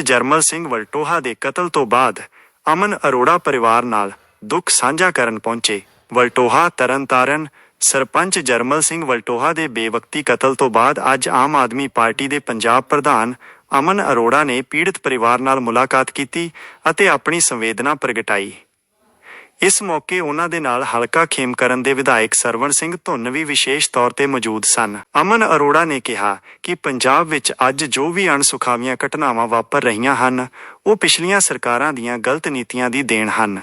ਜਰਮਲ ਸਿੰਘ ਵਲਟੋਹਾ ਦੇ ਕਤਲ ਤੋਂ ਬਾਅਦ ਅਮਨ ਅਰੋੜਾ ਪਰਿਵਾਰ ਨਾਲ ਦੁੱਖ ਸਾਂਝਾ ਕਰਨ ਪਹੁੰਚੇ। ਵਲਟੋਹਾ ਤਰਨਤਾਰਨ ਸਰਪੰਚ ਜਰਮਲ ਸਿੰਘ ਵਲਟੋਹਾ ਦੇ ਬੇਵਕਤੀ ਕਤਲ ਤੋਂ ਬਾਅਦ ਅੱਜ ਆਮ ਆਦਮੀ ਪਾਰਟੀ ਦੇ ਪੰਜਾਬ ਪ੍ਰਧਾਨ ਅਮਨ ਅਰੋੜਾ ਨੇ ਪੀੜਤ ਪਰਿਵਾਰ ਨਾਲ ਮੁਲਾਕਾਤ ਕੀਤੀ ਅਤੇ ਆਪਣੀ ਸੰਵੇਦਨਾ ਪ੍ਰਗਟਾਈ। ਇਸ ਮੌਕੇ ਉਹਨਾਂ ਦੇ ਨਾਲ ਹਲਕਾ ਖੇਮਕਰਨ ਦੇ ਵਿਧਾਇਕ ਸਰਵਣ ਸਿੰਘ ਧੁੰਨ ਵੀ ਵਿਸ਼ੇਸ਼ ਤੌਰ ਤੇ ਮੌਜੂਦ ਸਨ। ਅਮਨ ਅਰੋੜਾ ਨੇ ਕਿਹਾ ਕਿ ਪੰਜਾਬ ਵਿੱਚ ਅੱਜ ਜੋ ਵੀ ਅਣਸੁਖਾਵੀਆਂ ਘਟਨਾਵਾਂ ਵਾਪਰ ਰਹੀਆਂ ਹਨ, ਉਹ ਪਿਛਲੀਆਂ ਸਰਕਾਰਾਂ ਦੀਆਂ ਗਲਤ ਨੀਤੀਆਂ ਦੀ ਦੇਣ ਹਨ।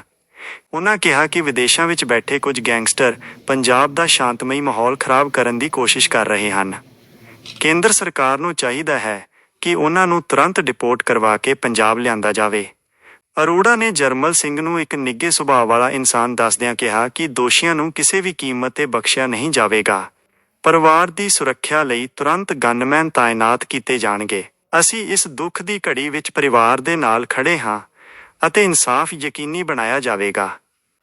ਉਹਨਾਂ ਕਿਹਾ ਕਿ ਵਿਦੇਸ਼ਾਂ ਵਿੱਚ ਬੈਠੇ ਕੁਝ ਗੈਂਗਸਟਰ ਪੰਜਾਬ ਦਾ ਸ਼ਾਂਤਮਈ ਮਾਹੌਲ ਖਰਾਬ ਕਰਨ ਦੀ ਕੋਸ਼ਿਸ਼ ਕਰ ਰਹੇ ਹਨ। ਕੇਂਦਰ ਸਰਕਾਰ ਨੂੰ ਚਾਹੀਦਾ ਹੈ ਕਿ ਉਹਨਾਂ ਨੂੰ ਤੁਰੰਤ ਡਿਪੋਰਟ ਕਰਵਾ ਕੇ ਪੰਜਾਬ ਲਿਆਂਦਾ ਜਾਵੇ। ਅਰੋੜਾ ਨੇ ਜਰਮਲ ਸਿੰਘ ਨੂੰ ਇੱਕ ਨਿੱਘੇ ਸੁਭਾਅ ਵਾਲਾ ਇਨਸਾਨ ਦੱਸਦਿਆਂ ਕਿਹਾ ਕਿ ਦੋਸ਼ੀਆਂ ਨੂੰ ਕਿਸੇ ਵੀ ਕੀਮਤ ਤੇ ਬਖਸ਼ਿਆ ਨਹੀਂ ਜਾਵੇਗਾ। ਪਰਿਵਾਰ ਦੀ ਸੁਰੱਖਿਆ ਲਈ ਤੁਰੰਤ ਗਨਮੈਨ ਤਾਇਨਾਤ ਕੀਤੇ ਜਾਣਗੇ। ਅਸੀਂ ਇਸ ਦੁੱਖ ਦੀ ਘੜੀ ਵਿੱਚ ਪਰਿਵਾਰ ਦੇ ਨਾਲ ਖੜੇ ਹਾਂ ਅਤੇ ਇਨਸਾਫ ਯਕੀਨੀ ਬਣਾਇਆ ਜਾਵੇਗਾ।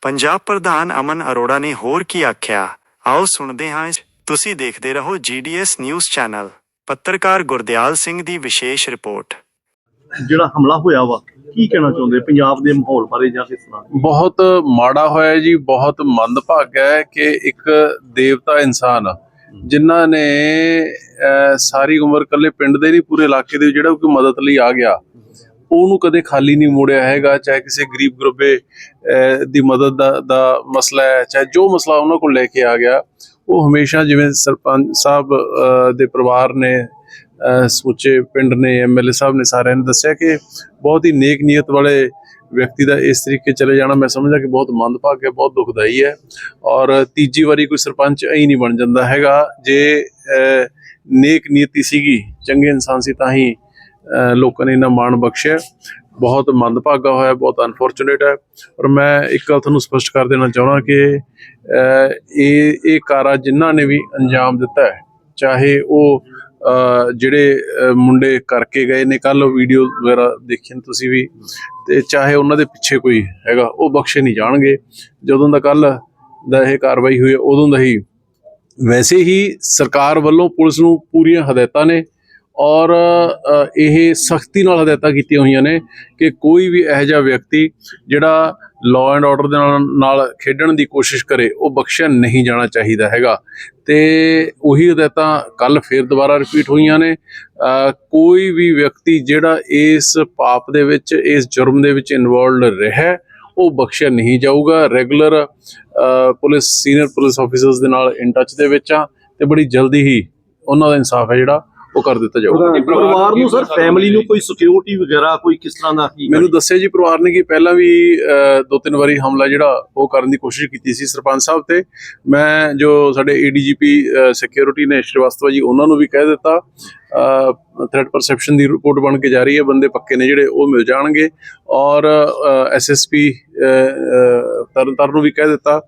ਪੰਜਾਬ ਪ੍ਰਧਾਨ ਅਮਨ ਅਰੋੜਾ ਨੇ ਹੋਰ ਕੀ ਆਖਿਆ? ਆਓ ਸੁਣਦੇ ਹਾਂ ਤੁਸੀਂ ਦੇਖਦੇ ਰਹੋ GDS ਨਿਊਜ਼ ਚੈਨਲ ਪੱਤਰਕਾਰ ਗੁਰਦਿਆਲ ਸਿੰਘ ਦੀ ਵਿਸ਼ੇਸ਼ ਰਿਪੋਰਟ। ਜਿਹੜਾ ਹਮਲਾ ਹੋਇਆ ਵਾ, ਕੀ ਕਹਿਣਾ ਚਾਹੁੰਦੇ? ਪੰਜਾਬ ਦੇ ਮਾਹੌਲ ਬਾਰੇ ਜਾਂ ਕਿਸ ਤਰ੍ਹਾਂ? ਬਹੁਤ ਮਾੜਾ ਹੋਇਆ ਜੀ, ਬਹੁਤ ਮੰਦਭਾਗਾ ਹੈ ਕਿ ਇੱਕ ਦੇਵਤਾ ਇਨਸਾਨ ਜਿਨ੍ਹਾਂ ਨੇ ਸਾਰੀ ਉਮਰ ਕੱਲੇ ਪਿੰਡ ਦੇ ਨਹੀਂ, ਪੂਰੇ ਇਲਾਕੇ ਦੇ ਜਿਹੜਾ ਕੋਈ ਮਦਦ ਲਈ ਆ ਗਿਆ। ਉਹਨੂੰ ਕਦੇ ਖਾਲੀ ਨਹੀਂ ਮੋੜਿਆ ਹੈਗਾ, ਚਾਹੇ ਕਿਸੇ ਗਰੀਬ ਗੁਰਬੇ ਦੀ ਮਦਦ ਦਾ ਦਾ ਮਸਲਾ ਹੈ, ਚਾਹੇ ਜੋ ਮਸਲਾ ਉਹਨਾਂ ਕੋਲ ਲੈ ਕੇ ਆ ਗਿਆ ਉਹ ਹਮੇਸ਼ਾ ਜਿਵੇਂ ਸਰਪੰਚ ਸਾਹਿਬ ਦੇ ਪਰਿਵਾਰ ਨੇ ਅਹ, ਸਮੁੱਚੇ ਪਿੰਡ ਨੇ ਐਮਐਲਏ ਸਾਹਿਬ ਨੇ ਸਾਰਿਆਂ ਨੇ ਦੱਸਿਆ ਕਿ ਬਹੁਤ ਹੀ ਨੇਕ ਨੀਅਤ ਵਾਲੇ ਵਿਅਕਤੀ ਦਾ ਇਸ ਤਰੀਕੇ ਚਲੇ ਜਾਣਾ ਮੈਂ ਸਮਝਦਾ ਕਿ ਬਹੁਤ ਮੰਦਭਾਗ ਹੈ ਬਹੁਤ ਦੁਖਦਾਈ ਹੈ ਔਰ ਤੀਜੀ ਵਾਰੀ ਕੋਈ ਸਰਪੰਚ ਐਂ ਨਹੀਂ ਬਣ ਜਾਂਦਾ ਹੈਗਾ ਜੇ ਨੇਕ ਨੀਤੀ ਸੀਗੀ ਚੰਗੇ ਇਨਸਾਨ ਸੀ ਤਾਂ ਹੀ ਲੋਕਾਂ ਨੇ ਇਹਨਾਂ ਮਾਣ ਬਖਸ਼ਿਆ। ਬਹੁਤ ਮੰਦਭਾਗਾ ਹੋਇਆ, ਬਹੁਤ ਅਨਫੋਰਚੂਨੇਟ ਹੈ। ਔਰ ਮੈਂ ਇੱਕ ਗੱਲ ਤੁਹਾਨੂੰ ਸਪਸ਼ਟ ਕਰ ਦੇਣਾ ਚਾਹੁੰਦਾ ਕਿ ਇਹ ਇਹ ਕਾਰਾ ਜਿਨ੍ਹਾਂ ਨੇ ਵੀ ਅੰਜਾਮ ਦਿੱਤਾ ਹੈ, ਚਾਹੇ ਉਹ ਜਿਹੜੇ ਮੁੰਡੇ ਕਰਕੇ ਗਏ ਨੇ ਕੱਲ ਵੀਡੀਓ ਵਗੈਰਾ ਦੇਖੀ ਨੇ ਤੁਸੀਂ ਵੀ, ਤੇ ਚਾਹੇ ਉਹਨਾਂ ਦੇ ਪਿੱਛੇ ਕੋਈ ਹੈਗਾ, ਉਹ ਬਖਸ਼ੇ ਨਹੀਂ ਜਾਣਗੇ। ਜਦੋਂ ਦਾ ਕੱਲ ਦਾ ਇਹ ਕਾਰਵਾਈ ਹੋਈ ਉਦੋਂ ਦਾ ਹੀ ਵੈਸੇ ਹੀ ਸਰਕਾਰ ਵੱਲੋਂ ਪੁਲਿਸ ਨੂੰ ਪੂਰੀਆਂ ਹਦਾਇਤਾਂ ਨੇ ਔਰ ਇਹ ਸਖਤੀ ਨਾਲ ਹਦਾਇਤਾਂ ਕੀਤੀਆਂ ਹੋਈਆਂ ਨੇ ਕਿ ਕੋਈ ਵੀ ਇਹੋ ਜਿਹਾ ਵਿਅਕਤੀ ਜਿਹੜਾ ਲਾਅ ਐਂਡ ਆਰਡਰ ਦੇ ਨਾਲ ਨਾਲ ਖੇਡਣ ਦੀ ਕੋਸ਼ਿਸ਼ ਕਰੇ, ਉਹ ਬਖਸ਼ਿਆ ਨਹੀਂ ਜਾਣਾ ਚਾਹੀਦਾ ਹੈਗਾ। ਤੇ ਉਹੀ ਹਦਾਇਤਾਂ ਕੱਲ ਫੇਰ ਦੁਬਾਰਾ ਰਿਪੀਟ ਹੋਈਆਂ ਨੇ। ਕੋਈ ਵੀ ਵਿਅਕਤੀ ਜਿਹੜਾ ਇਸ ਪਾਪ ਦੇ ਵਿੱਚ, ਇਸ ਜੁਰਮ ਦੇ ਵਿੱਚ ਇਨਵੋਲਡ ਰਿਹਾ ਉਹ ਬਖਸ਼ਿਆ ਨਹੀਂ ਜਾਊਗਾ। Regular police senior police officers ਦੇ ਨਾਲ ਇਨ ਟੱਚ ਦੇ ਵਿੱਚ ਆ ਤੇ ਬੜੀ ਜਲਦੀ ਹੀ ਉਹਨਾਂ ਦਾ ਇਨਸਾਫ ਹੈ ਜਿਹੜਾ ਉਹ ਕਰ ਦਿੱਤਾ ਜਾਊਗਾ। ਪਰਿਵਾਰ ਨੂੰ ਸਰ ਫੈਮਿਲੀ ਨੂੰ ਕੋਈ ਸਿਕਿਉਰਿਟੀ ਵਗੈਰਾ ਕੋਈ ਕਿਸ ਤਰ੍ਹਾਂ ਦਾ ਮੈਨੂੰ ਦੱਸਿਆ ਜੀ ਪਰਿਵਾਰ ਨੇ ਕਿ ਪਹਿਲਾਂ ਵੀ ਦੋ ਤਿੰਨ ਵਾਰੀ ਹਮਲਾ ਜਿਹੜਾ ਉਹ ਕਰਨ ਦੀ ਕੋਸ਼ਿਸ਼ ਕੀਤੀ ਸੀ ਸਰਪੰਚ ਸਾਹਿਬ ਤੇ। ਮੈਂ ਜੋ ਸਾਡੇ ਏਡੀਜੀਪੀ ਸਿਕਿਉਰਿਟੀ ਨੇ ਸ਼੍ਰੀਵਾਸਤਵਾ ਜੀ ਉਹਨਾਂ ਨੂੰ ਵੀ ਕਹਿ ਦਿੱਤਾ। ਥ੍ਰੈਟ ਪਰਸੈਪਸ਼ਨ ਦੀ ਰਿਪੋਰਟ ਬਣ ਕੇ ਜਾ ਰਹੀ ਹੈ ਬੰਦੇ ਪੱਕੇ ਨੇ ਜਿਹੜੇ ਉਹ ਮਿਲ ਜਾਣਗੇ। ਔਰ ਐਸਐਸਪੀ ਤਰਨਤਾਰਨ ਨੂੰ ਵੀ ਕਹਿ ਦਿੱਤਾ।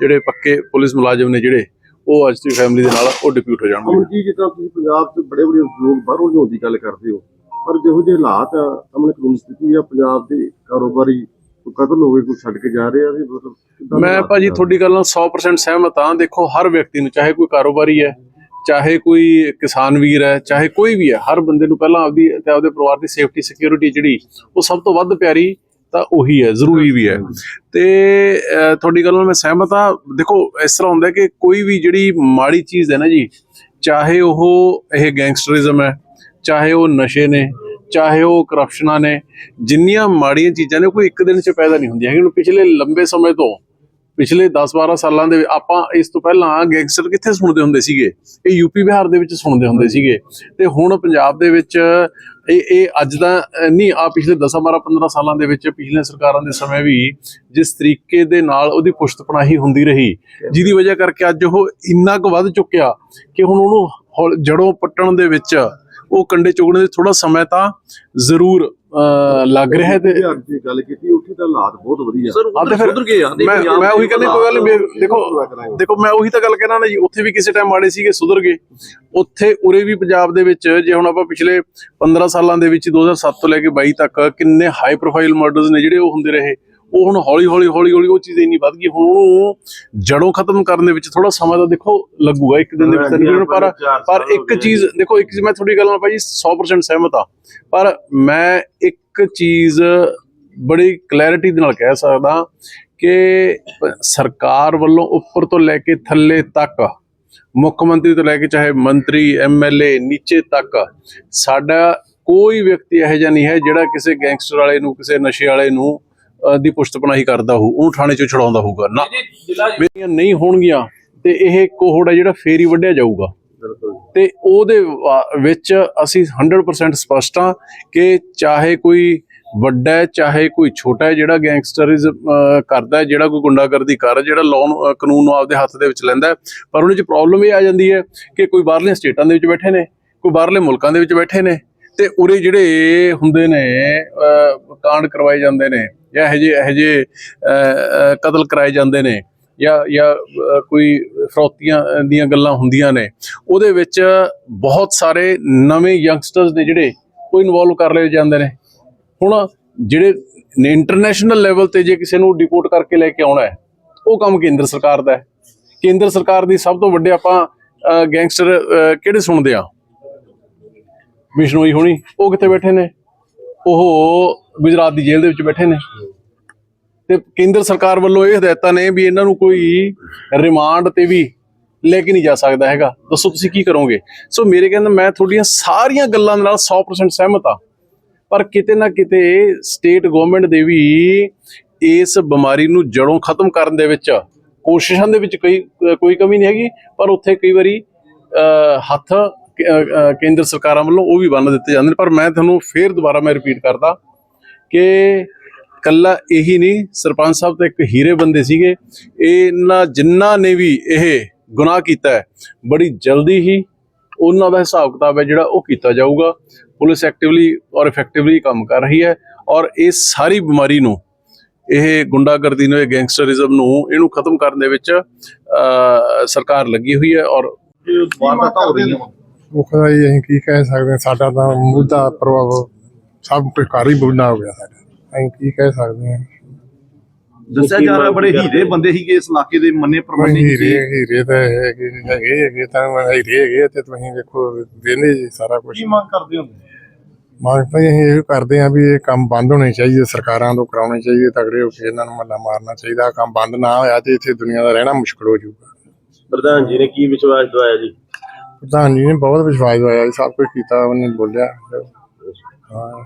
ਜਿਹੜੇ ਪੱਕੇ ਪੁਲਿਸ ਮੁਲਾਜ਼ਮ ਨੇ ਜਿਹੜੇ ਉਹ ਅੱਜ ਦੀ ਫੈਮਿਲੀ ਦੇ ਨਾਲ ਉਹ ਡਿਪਿਊਟ ਹੋ ਜਾਣਗੇ ਜੀ ਜਿੱਦਾਂ ਤੁਸੀਂ ਪੰਜਾਬ 'ਚ ਬੜੇ ਬੜੇ ਲੋਕ ਬਾਹਰੋਂ ਲਿਆਉਣ ਦੀ ਗੱਲ ਕਰਦੇ ਹੋ ਪਰ ਜਿਹੋ ਜਿਹੇ ਹਾਲਾਤ ਆ ਅਮਨ ਕਾਨੂੰਨ ਸਥਿਤੀ ਆ ਪੰਜਾਬ ਦੇ ਕਾਰੋਬਾਰੀ ਹੋ ਗਏ ਕੋਈ ਛੱਡ ਕੇ ਜਾ ਰਹੇ ਆ ਵੀ ਮਤਲਬ ਕਿੱਦਾਂ ਮੈਂ ਭਾਜੀ? ਤੁਹਾਡੀ ਗੱਲ ਨਾਲ 100% ਸਹਿਮਤ ਹਾਂ ਦੇਖੋ ਹਰ ਵਿਅਕਤੀ ਨੂੰ ਚਾਹੇ ਕੋਈ ਕਾਰੋਬਾਰੀ ਹੈ ਚਾਹੇ ਕੋਈ ਕਿਸਾਨ ਵੀਰ ਹੈ ਚਾਹੇ ਕੋਈ ਵੀ ਹੈ ਹਰ ਬੰਦੇ ਨੂੰ ਪਹਿਲਾਂ ਆਪਦੀ ਤੇ ਆਪਦੇ ਪਰਿਵਾਰ ਦੀ ਸੇਫਟੀ ਸਿਕਿਉਰਿਟੀ ਜਿਹੜੀ ਉਹ ਸਭ ਤੋਂ ਵੱਧ ਪਿਆਰੀ ਤਾਂ ਉਹੀ ਹੈ ਜ਼ਰੂਰੀ ਵੀ ਹੈ। ਤੇ ਤੁਹਾਡੀ ਗੱਲ ਨਾਲ ਮੈਂ ਸਹਿਮਤ ਹਾਂ। ਦੇਖੋ ਇਸ ਤਰ੍ਹਾਂ ਹੁੰਦਾ ਕਿ ਕੋਈ ਵੀ ਜਿਹੜੀ ਮਾੜੀ ਚੀਜ਼ ਹੈ ਨਾ ਜੀ ਚਾਹੇ ਉਹ ਇਹ ਗੈਂਗਸਟਰਿਜ਼ਮ ਹੈ ਚਾਹੇ ਉਹ ਨਸ਼ੇ ਨੇ ਚਾਹੇ ਉਹ ਕਰਪਸ਼ਨਾਂ ਨੇ ਜਿੰਨੀਆਂ ਮਾੜੀਆਂ ਚੀਜ਼ਾਂ ਨੇ ਕੋਈ ਇੱਕ ਦਿਨ 'ਚ ਪੈਦਾ ਨਹੀਂ ਹੁੰਦੀਆਂ। ਹੈਗੀਆਂ ਪਿਛਲੇ ਲੰਬੇ ਸਮੇਂ ਤੋਂ ਪਿਛਲੇ 10-12 ਸਾਲਾਂ ਦੇ ਆਪਾਂ ਇਸ ਤੋਂ ਪਹਿਲਾਂ ਗੈਂਗਸਟਰ ਕਿੱਥੇ ਸੁਣਦੇ ਹੁੰਦੇ ਸੀਗੇ? ਇਹ ਯੂਪੀ ਬਿਹਾਰ ਦੇ ਵਿੱਚ ਸੁਣਦੇ ਹੁੰਦੇ ਸੀਗੇ। ਤੇ ਹੁਣ ਪੰਜਾਬ ਦੇ ਵਿੱਚ ਇਹ ਇਹ ਅੱਜ ਦਾ ਨਹੀਂ ਆ ਪਿਛਲੇ 10 12 15 ਸਾਲਾਂ ਦੇ ਵਿੱਚ ਪਿਛਲੀਆਂ ਸਰਕਾਰਾਂ ਦੇ ਸਮੇਂ ਵੀ ਜਿਸ ਤਰੀਕੇ ਦੇ ਨਾਲ ਉਹਦੀ ਪੁਸ਼ਤਪਨਾਹੀ ਹੁੰਦੀ ਰਹੀ, ਜਿਹਦੀ ਵਜ੍ਹਾ ਕਰਕੇ ਅੱਜ ਉਹ ਇੰਨਾ ਕੁ ਵੱਧ ਚੁੱਕਿਆ ਕਿ ਹੁਣ ਉਹਨੂੰ ਹੌਲ- ਜੜੋਂ ਪੱਟਣ ਦੇ ਵਿੱਚ ਉਹ ਕੰਡੇ ਚੁਗਣ ਦੇ ਥੋੜਾ ਸਮਾਂ ਤਾਂ ਜ਼ਰੂਰ ਲੱਗ ਰਿਹਾ ਹੈ ਤੇ ਦੀ ਗੱਲ ਕੀਤੀ ਉੱਥੇ ਤਾਂ ਹਾਲਾਤ ਬਹੁਤ ਵਧੀਆ। ਸਰ ਹਾਂ ਤੇ ਉਧਰ ਫਿਰ ਸੁਧਰ ਗਏ ਆ। ਮੈਂ ਮੈਂ ਉਹੀ ਦੇ ਕਹਿੰਦਾ ਕੋਈ ਗੱਲ ਨਹੀਂ ਦੇਖੋ ਦੇਖੋ ਮੈਂ ਉਹੀ ਤਾਂ ਗੱਲ ਕਹਿਣਾ ਨਾ ਜੀ ਉੱਥੇ ਵੀ ਕਿਸੇ ਟਾਈਮ ਮਾੜੇ ਸੀਗੇ ਸੁਧਰ ਗਏ। ਉੱਥੇ ਉਰੇ ਵੀ ਪੰਜਾਬ ਦੇ ਵਿੱਚ ਜੇ ਹੁਣ ਆਪਾਂ ਪਿਛਲੇ 15 ਸਾਲਾਂ ਦੇ ਵਿੱਚ 2007 ਤੋਂ ਲੈ ਕੇ 22 ਤੱਕ ਕਿੰਨੇ ਹਾਈ ਪ੍ਰੋਫਾਈਲ ਮਰਡਰਸ ਨੇ ਜਿਹੜੇ ਉਹ ਹੁੰਦੇ ਰਹੇ। ਉਹ ਹੁਣ ਹੌਲੀ ਹੌਲੀ ਹੌਲੀ ਹੌਲੀ ਉਹ ਚੀਜ਼ ਇੰਨੀ ਵੱਧ ਗਈ ਹੁਣ ਉਹਨੂੰ ਜੜੋਂ ਖਤਮ ਕਰਨ ਦੇ ਵਿੱਚ ਥੋੜਾ ਸਮਾਂ ਤਾਂ ਦੇਖੋ ਲੱਗੂਗਾ ਇੱਕ ਦਿਨ ਦੇ ਵਿੱਚ ਨਹੀਂ ਪਰ ਪਰ ਇੱਕ ਚੀਜ਼ ਦੇਖੋ ਇੱਕ ਚੀਜ਼ ਮੈਂ ਤੁਹਾਡੀ ਗੱਲ ਨਾਲ ਭਾਜੀ 100% ਸਹਿਮਤ ਆ ਪਰ ਮੈਂ ਇੱਕ ਚੀਜ਼ ਬੜੀ ਕਲੈਰਿਟੀ ਦੇ ਨਾਲ ਕਹਿ ਸਕਦਾ ਕਿ ਸਰਕਾਰ ਵੱਲੋਂ ਉੱਪਰ ਤੋਂ ਲੈ ਕੇ ਥੱਲੇ ਤੱਕ ਮੁੱਖ ਮੰਤਰੀ ਤੋਂ ਲੈ ਕੇ ਚਾਹੇ ਮੰਤਰੀ ਐਮਐਲਏ ਨੀਚੇ ਤੱਕ ਸਾਡਾ ਕੋਈ ਵਿਅਕਤੀ ਇਹੋ ਜਿਹਾ ਨਹੀਂ ਹੈ ਜਿਹੜਾ ਕਿਸੇ ਗੈਂਗਸਟਰ ਵਾਲੇ ਨੂੰ ਕਿਸੇ ਨਸ਼ੇ ਵਾਲੇ ਨੂੰ ਦੀ ਪੁਸ਼ਤਪਨਾਹੀ ਕਰਦਾ ਹੋਊ ਉਹਨੂੰ ਥਾਣੇ 'ਚੋਂ ਛੁਡਾਉਂਦਾ ਹੋਊਗਾ। ਨਾ ਮੇਰੀਆਂ ਨਹੀਂ ਹੋਣਗੀਆਂ ਤੇ ਇਹ ਕੋਹੜ ਹੈ ਜਿਹੜਾ ਫੇਰ ਹੀ ਵੱਢਿਆ ਜਾਊਗਾ। ਤੇ ਉਹਦੇ ਵਿੱਚ ਅਸੀਂ 100% ਸਪਸ਼ਟ ਹਾਂ ਕਿ ਚਾਹੇ ਕੋਈ ਵੱਡਾ ਹੈ ਚਾਹੇ ਕੋਈ ਛੋਟਾ ਹੈ ਜਿਹੜਾ ਗੈਂਗਸਟਰਿਜ਼ਮ ਕਰਦਾ ਹੈ ਜਿਹੜਾ ਕੋਈ ਗੁੰਡਾਗਰਦੀ ਕਰ ਜਿਹੜਾ ਲਾਅ ਕਾਨੂੰਨ ਨੂੰ ਆਪਦੇ ਹੱਥ ਦੇ ਵਿੱਚ ਲੈਂਦਾ ਪਰ ਉਹਦੇ 'ਚ ਪ੍ਰੋਬਲਮ ਇਹ ਆ ਜਾਂਦੀ ਹੈ ਕਿ ਕੋਈ ਬਾਹਰਲੀਆਂ ਸਟੇਟਾਂ ਦੇ ਵਿੱਚ ਬੈਠੇ ਨੇ ਕੋਈ ਬਾਹਰਲੇ ਮੁਲਕਾਂ ਦੇ ਵਿੱਚ ਬੈਠੇ ਨੇ ਤੇ ਉਰੇ ਜਿਹੜੇ ਹੁੰਦੇ ਨੇ ਕਾਂਡ ਕਰਵਾਏ ਜਾਂਦੇ ਨੇ ਜਾਂ ਇਹੋ ਜਿਹੇ ਇਹੋ ਜਿਹੇ ਕਤਲ ਕਰਾਏ ਜਾਂਦੇ ਨੇ ਜਾਂ ਜਾਂ ਕੋਈ ਫਰੋਤੀਆਂ ਦੀਆਂ ਗੱਲਾਂ ਹੁੰਦੀਆਂ ਨੇ, ਉਹਦੇ ਵਿੱਚ ਬਹੁਤ ਸਾਰੇ ਨਵੇਂ ਯੰਗਸਟਰਸ ਨੇ ਜਿਹੜੇ ਉਹ ਇਨਵੋਲਵ ਕਰ ਲਏ ਜਾਂਦੇ ਨੇ। ਹੁਣ ਜਿਹੜੇ ਨੇ ਇੰਟਰਨੈਸ਼ਨਲ ਲੈਵਲ ਤੇ ਜੇ ਕਿਸੇ ਨੂੰ ਡਿਪੋਰਟ ਕਰਕੇ ਲੈ ਕੇ ਆਉਣਾ ਹੈ, ਉਹ ਕੰਮ ਕੇਂਦਰ ਸਰਕਾਰ ਦਾ ਹੈ। ਕੇਂਦਰ ਸਰਕਾਰ ਦੀ ਸਭ ਤੋਂ ਵੱਡੇ ਆਪਾਂ ਗੈਂਗਸਟਰ ਕਿਹੜੇ ਸੁਣਦੇ ਆ? ਬਿਸ਼ਨੋਈ ਹੋਣੀ, ਉਹ ਕਿੱਥੇ ਬੈਠੇ ਨੇ? ਉਹ ਗੁਜਰਾਤ ਦੀ ਜੇਲ੍ਹ ਦੇ ਵਿੱਚ ਬੈਠੇ ਨੇ। ਤੇ ਕੇਂਦਰ ਸਰਕਾਰ ਵੱਲੋਂ ਇਹ ਹਦਾਇਤਾਂ ਨੇ ਵੀ ਇਹਨਾਂ ਨੂੰ ਕੋਈ ਰਿਮਾਂਡ ਤੇ ਵੀ ਲੈ ਕੇ ਨਹੀਂ ਜਾ ਸਕਦਾ ਹੈਗਾ। ਦੱਸੋ ਤੁਸੀਂ ਕੀ ਕਰੋਗੇ? ਸੋ ਮੇਰੇ ਕਹਿੰਦਾ ਮੈਂ ਤੁਹਾਡੀਆਂ ਸਾਰੀਆਂ ਗੱਲਾਂ ਨਾਲ 100% ਸਹਿਮਤ ਆ ਪਰ ਕਿਤੇ ਨਾ ਕਿਤੇ ਸਟੇਟ ਗਵਰਨਮੈਂਟ ਦੇ ਵੀ ਇਸ ਬਿਮਾਰੀ ਨੂੰ ਜੜੋਂ ਖਤਮ ਕਰਨ ਦੇ ਵਿੱਚ ਕੋਸ਼ਿਸ਼ਾਂ ਦੇ ਵਿੱਚ ਕੋਈ ਕੋਈ ਕਮੀ ਨਹੀਂ ਹੈਗੀ। ਪਰ ਉੱਥੇ ਕਈ ਵਾਰੀ ਹੱਥ ਕੇਂਦਰ ਸਰਕਾਰਾਂ ਵੱਲੋਂ ਉਹ ਵੀ ਬੰਨ ਦਿੱਤੇ ਜਾਂਦੇ ਨੇ। ਪਰ ਮੈਂ ਤੁਹਾਨੂੰ ਫੇਰ ਦੁਬਾਰਾ ਮੈਂ ਰਿਪੀਟ ਕਰਦਾ ਕਿ ਕੱਲਾ ਇਹੀ ਨਹੀਂ, ਸਰਪੰਚ ਸਾਹਿਬ ਤਾਂ ਇੱਕ ਹੀਰੇ ਬੰਦੇ ਸੀਗੇ। ਇਹਨਾਂ ਜਿਨ੍ਹਾਂ ਨੇ ਵੀ ਇਹ ਗੁਨਾਹ ਕੀਤਾ ਹੈ, ਬੜੀ ਜਲਦੀ ਹੀ ਉਹਨਾਂ ਦਾ ਹਿਸਾਬ ਕਿਤਾਬ ਹੈ ਜਿਹੜਾ ਉਹ ਕੀਤਾ ਜਾਊਗਾ। ਪੁਲਿਸ ਐਕਟਿਵਲੀ ਔਰ ਇਫੈਕਟਿਵਲੀ ਕੰਮ ਕਰ ਰਹੀ ਹੈ ਔਰ ਇਹ ਸਾਰੀ ਬਿਮਾਰੀ ਨੂੰ, ਇਹ ਗੁੰਡਾਗਰਦੀ ਨੂੰ, ਇਹ ਗੈਂਗਸਟਰਿਜ਼ਮ ਨੂੰ ਇਹਨੂੰ ਖਤਮ ਕਰਨ ਦੇ ਵਿੱਚ ਸਰਕਾਰ ਲੱਗੀ ਹੋਈ ਹੈ ਔਰ ਵਾਰਦਾਤਾਂ ਹੋ ਰਹੀਆਂ ਵਾ ਮੁੱਖ ਦਾ ਜੀ ਅਸੀਂ ਕੀ ਕਹਿ ਸਕਦੇ ਹਾਂ, ਸਾਡਾ ਤਾਂ ਮੁੱਦਾ ਪ੍ਰਭਾਵ ਸਭ ਕੁਝ ਘਰ ਹੀ ਬੁੱਢਾ ਹੋ ਗਿਆ ਸਾਡਾ। ਅਸੀਂ ਕੀ ਕਹਿ ਸਕਦੇ ਹਾਂ। ਦੱਸਿਆ ਜਾ ਰਿਹਾ ਬੜੇ ਹੀਰੇ ਬੰਦੇ ਸੀਗੇ ਇਸ ਇਲਾਕੇ ਦੇ ਮੰਨੇ ਪ੍ਰਮੰਨੇ ਹੀਰੇ ਸੀਗੇ। ਹੀਰੇ ਤਾਂ ਹੈਗੇ ਹੈਗੇ ਹੈਗੇ ਤਾਂ ਹੀਰੇ ਹੈਗੇ ਤੇ ਤੁਸੀਂ ਦੇਖੋ ਦੇਨੇ ਜੀ ਸਾਰਾ ਕੁਝ ਕੀ ਮੰਗ ਕਰਦੇ ਹੁੰਦੇ? ਮੰਗ ਤਾਂ ਅਸੀਂ ਇਹ ਕਰਦੇ ਹਾਂ ਵੀ ਇਹ ਕੰਮ ਬੰਦ ਹੋਣੇ ਚਾਹੀਦੇ ਸਰਕਾਰਾਂ ਤੋਂ ਕਰਾਉਣੇ ਚਾਹੀਦੇ ਤਗੜੇ ਹੋ ਕੇ ਇਹਨਾਂ ਨੂੰ ਮੱਲਾ ਮਾਰਨਾ ਚਾਹੀਦਾ ਕੰਮ ਬੰਦ ਨਾ ਹੋਇਆ ਤੇ ਇੱਥੇ ਦੁਨੀਆ ਦਾ ਰਹਿਣਾ ਮੁਸ਼ਕਲ ਹੋ ਜਾਊਗਾ। ਪ੍ਰਧਾਨ ਜੀ ਨੇ ਕੀ ਵਿਸ਼ਵਾਸ ਦਵਾਇਆ ਜੀ? ਪ੍ਰਧਾਨ ਜੀ ਨੇ ਬਹੁਤ ਵਿਸ਼ਵਾਸ ਦਵਾਇਆ ਜੀ, ਸਭ ਕੁਝ ਕੀਤਾ ਉਹਨੇ ਬੋਲਿਆ। ਹਾਂ।